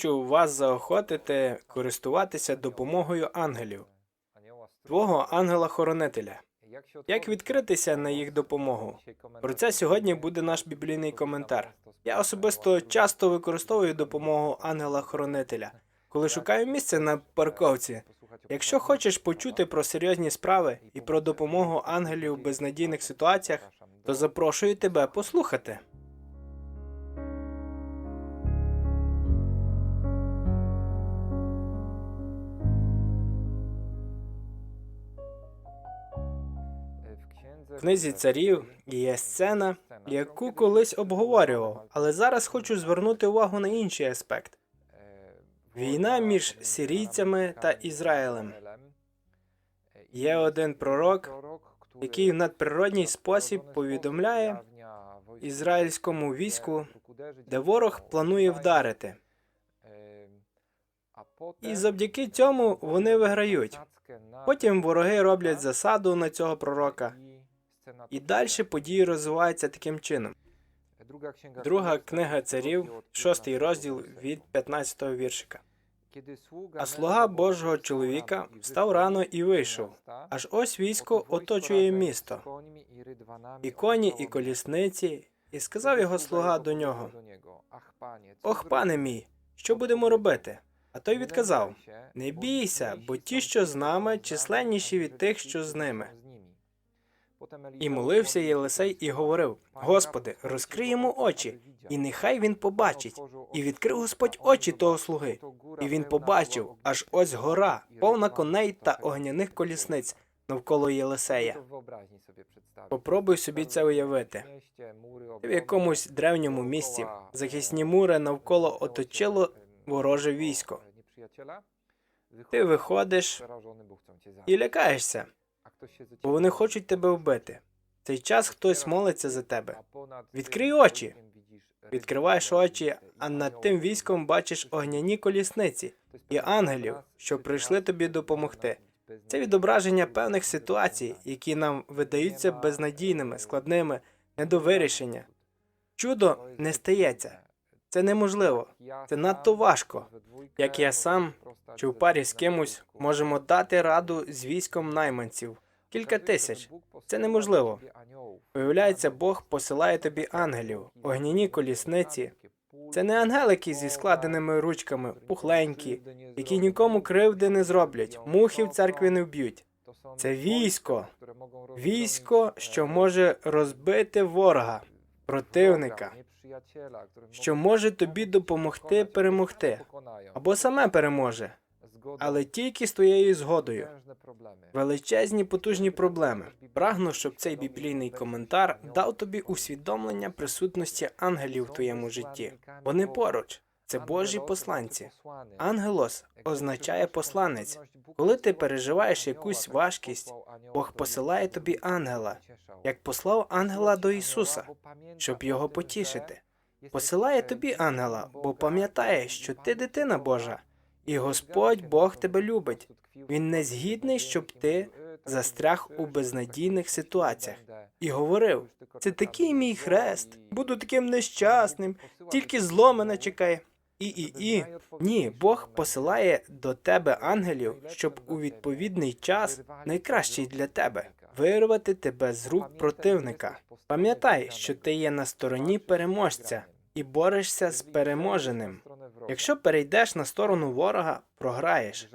хочу вас заохотити користуватися допомогою ангелів, твого ангела-хоронителя. Як відкритися на їх допомогу? Про це сьогодні буде наш біблійний коментар. Я особисто часто використовую допомогу ангела-хоронителя, коли шукаю місце на парковці. Якщо хочеш почути про серйозні справи і про допомогу ангелів в безнадійних ситуаціях, то запрошую тебе послухати. Книзі царів є сцена, яку колись обговорював, але зараз хочу звернути увагу на інший аспект. Війна між сирійцями та Ізраїлем. Є один пророк, який в надприродній спосіб повідомляє ізраїльському війську, де ворог планує вдарити. І завдяки цьому вони виграють. Потім вороги роблять засаду на цього пророка, і далі події розвиваються таким чином. Друга книга царів, шостий розділ від 15-го віршика. А слуга Божого чоловіка встав рано і вийшов. Аж ось військо оточує місто, і коні, і колісниці, і сказав його слуга до нього: Ох, пане мій, що будемо робити? А той відказав: Не бійся, бо ті, що з нами, численніші від тих, що з ними. І молився Єлисей і говорив: Господи, розкрий йому очі, і нехай він побачить. І відкрив Господь очі того слуги. І він побачив, аж ось гора, повна коней та огняних колісниць навколо Єлисея. Попробуй собі це уявити. Ти в якомусь древньому місці захисні мури навколо оточило вороже військо. Ти виходиш і лякаєшся, бо вони хочуть тебе вбити. В цей час хтось молиться за тебе. Відкрий очі. Відкриваєш очі, а над тим військом бачиш огняні колісниці і ангелів, що прийшли тобі допомогти. Це відображення певних ситуацій, які нам видаються безнадійними, складними, не до вирішення. Чудо не стається. Це неможливо. Це надто важко. Як я сам чи в парі з кимось можемо дати раду з військом найманців. Кілька тисяч. Це неможливо. Виявляється, Бог посилає тобі ангелів, огняні колісниці. Це не ангелики зі складеними ручками, пухленькі, які нікому кривди не зроблять, мухи в церкві не вб'ють. Це військо, військо, що може розбити ворога, противника, що може тобі допомогти перемогти, або саме переможе, але тільки з твоєю згодою. Величезні потужні проблеми. Прагну, щоб цей біблійний коментар дав тобі усвідомлення присутності ангелів в твоєму житті. Вони поруч. Це Божі посланці. Ангелос означає посланець. Коли ти переживаєш якусь важкість, Бог посилає тобі ангела, як послав ангела до Ісуса, щоб його потішити. Посилає тобі ангела, бо пам'ятає, що ти дитина Божа, і Господь Бог тебе любить. Він не згідний, щоб ти застряг у безнадійних ситуаціях і говорив: це такий мій хрест, буду таким нещасним, тільки зло мене чекає. І і і ні, Бог посилає до тебе ангелів, щоб у відповідний час найкращий для тебе вирвати тебе з рук противника. Пам'ятай, що ти є на стороні переможця і борешся з переможеним. Якщо перейдеш на сторону ворога, програєш.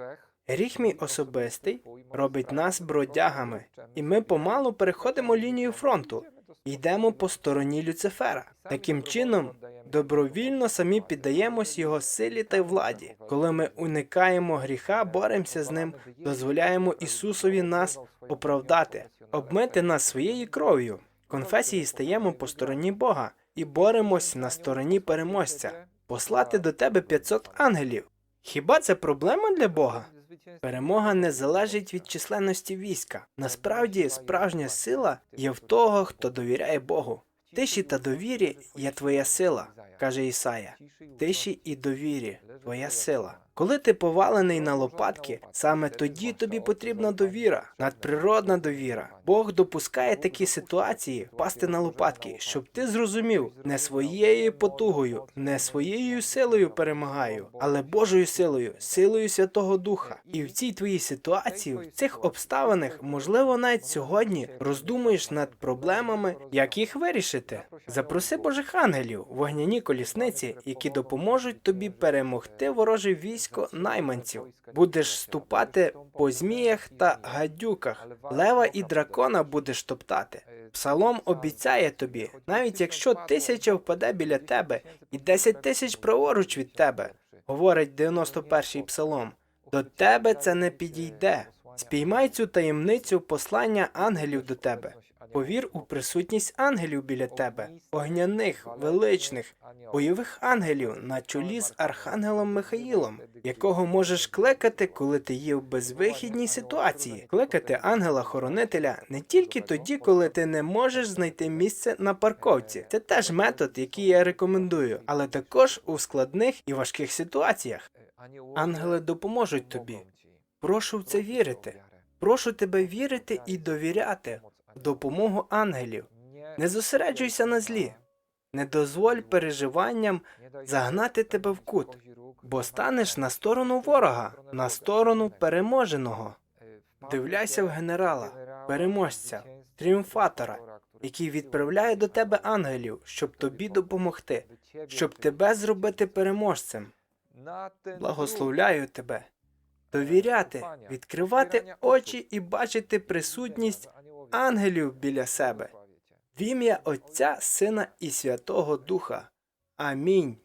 Гріх мій особистий робить нас бродягами, і ми помалу переходимо лінію фронту. Йдемо по стороні Люцифера. Таким чином, добровільно самі піддаємось його силі та владі. Коли ми уникаємо гріха, боремося з ним, дозволяємо Ісусові нас оправдати, обмити нас своєю кров'ю. Конфесії стаємо по стороні Бога і боремось на стороні переможця. Послати до тебе 500 ангелів. Хіба це проблема для Бога? Перемога не залежить від численності війська. Насправді, справжня сила є в того, хто довіряє Богу. Тиші та довірі є твоя сила, каже Ісая. Тиші і довірі. твоя сила. Коли ти повалений на лопатки, саме тоді тобі потрібна довіра, надприродна довіра. Бог допускає такі ситуації впасти на лопатки, щоб ти зрозумів, не своєю потугою, не своєю силою перемагаю, але Божою силою, силою Святого Духа. І в цій твоїй ситуації, в цих обставинах, можливо, навіть сьогодні роздумуєш над проблемами, як їх вирішити. Запроси Божих ангелів, вогняні колісниці, які допоможуть тобі перемогти вороже військо найманців. Будеш ступати по зміях та гадюках, лева і дракона будеш топтати. Псалом обіцяє тобі, навіть якщо тисяча впаде біля тебе і десять тисяч праворуч від тебе, говорить 91-й псалом, до тебе це не підійде. Спіймай цю таємницю послання ангелів до тебе. Повір у присутність ангелів біля тебе, огняних, величних, бойових ангелів на чолі з архангелом Михаїлом, якого можеш кликати, коли ти є в безвихідній ситуації. Кликати ангела-хоронителя не тільки тоді, коли ти не можеш знайти місце на парковці. Це теж метод, який я рекомендую, але також у складних і важких ситуаціях. Ангели допоможуть тобі. Прошу в це вірити. Прошу тебе вірити і довіряти допомогу ангелів. Не зосереджуйся на злі. Не дозволь переживанням загнати тебе в кут, бо станеш на сторону ворога, на сторону переможеного. Дивляйся в генерала, переможця, тріумфатора, який відправляє до тебе ангелів, щоб тобі допомогти, щоб тебе зробити переможцем. Благословляю тебе. Довіряти, відкривати очі і бачити присутність ангелів біля себе. В ім'я Отця, Сина і Святого Духа. Амінь.